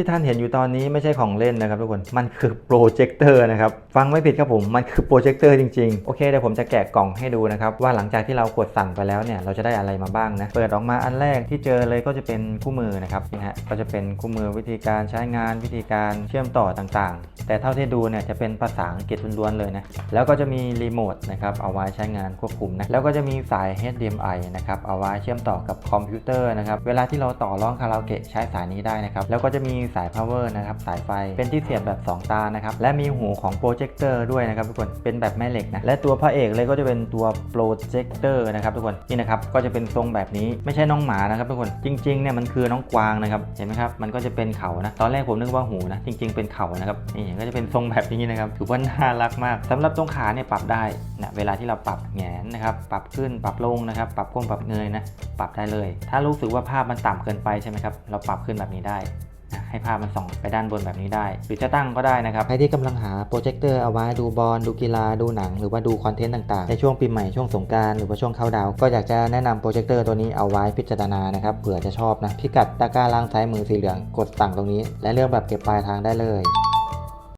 ที่ท่านเห็นอยู่ตอนนี้ไม่ใช่ของเล่นนะครับทุกคน มันคือโปรเจคเตอร์นะครับ ฟังไม่ผิดครับผม มันคือโปรเจคเตอร์จริงๆ โอเคเดี๋ยวผมจะแกะกล่องให้ดูนะครับ ว่าหลังจากที่เรากดสั่งไปแล้วเนี่ย เราจะได้อะไรมาบ้างนะ เปิดออกมาอันแรกที่เจอเลยก็จะเป็นคู่มือนะครับนะฮะ ก็จะเป็นคู่มือวิธีการใช้งานวิธีการเชื่อมต่อต่างๆ แต่เท่าที่ดูเนี่ยจะเป็นภาษาอังกฤษล้วนๆเลยนะ แล้วก็จะมีรีโมทนะครับเอาไว้ใช้งานควบคุมนะ แล้วก็จะมีสาย HDMI นะครับเอาไว้เชื่อมต่อกับคอมพิวเตอร์นะครับ เวลาที่เราต่อร้องคาราโอเกะใช้สายนี้ได้นะครับ แล้วก็จะมีสาย power นะครับสายไฟ เป็นที่เสียบแบบ 2 ตานะครับ และมีหูของโปรเจคเตอร์ด้วยนะครับทุกคน เป็นแบบแม่เหล็กนะ และตัวพระเอกเลยก็จะเป็นตัวโปรเจคเตอร์นะครับทุกคน นี่นะครับ ก็จะเป็นทรงแบบนี้ ไม่ใช่น้องหมานะครับทุกคน จริงๆเนี่ยมันคือน้องกวางนะครับ เห็นไหมครับ มันก็จะเป็นเขานะ ตอนแรกผมนึกว่าหูนะ จริง ๆ เป็นเขานะครับ นี่ก็จะเป็นทรงแบบนี้นะครับถือว่าน่ารักมากสำหรับตรงขาเนี่ยปรับได้นะเวลาที่เราปรับแหงนนะครับ ปรับขึ้นปรับลงนะครับ ปรับก้มปรับเงยนะปรับได้เลย ถ้ารู้สึกว่าภาพมันต่ำเกินไปใช่ไหมครับเราปรับขึ้นแบบนี้ได้นะให้ภาพมันส่องไปด้านบนแบบนี้ได้ หรือจะตั้งก็ได้นะครับ ใครที่กำลังหาโปรเจคเตอร์เอาไว้ดูบอลดูกีฬาดูหนัง หรือว่าดูคอนเทนต์ต่างๆ ในช่วงปีใหม่ช่วงสงกรารหรือว่าช่วงเข้าดาว ก็อยากจะแนะนำโปรเจคเตอร์ตัวนี้เอาไว้พิจารณานะครับเผื่อจะชอบนะพิกัดตะกร้าล่างซ้ายมือสีเหลืองกดสั่งตรงนี้ และเลือกแบบเก็บปลายทางได้เลย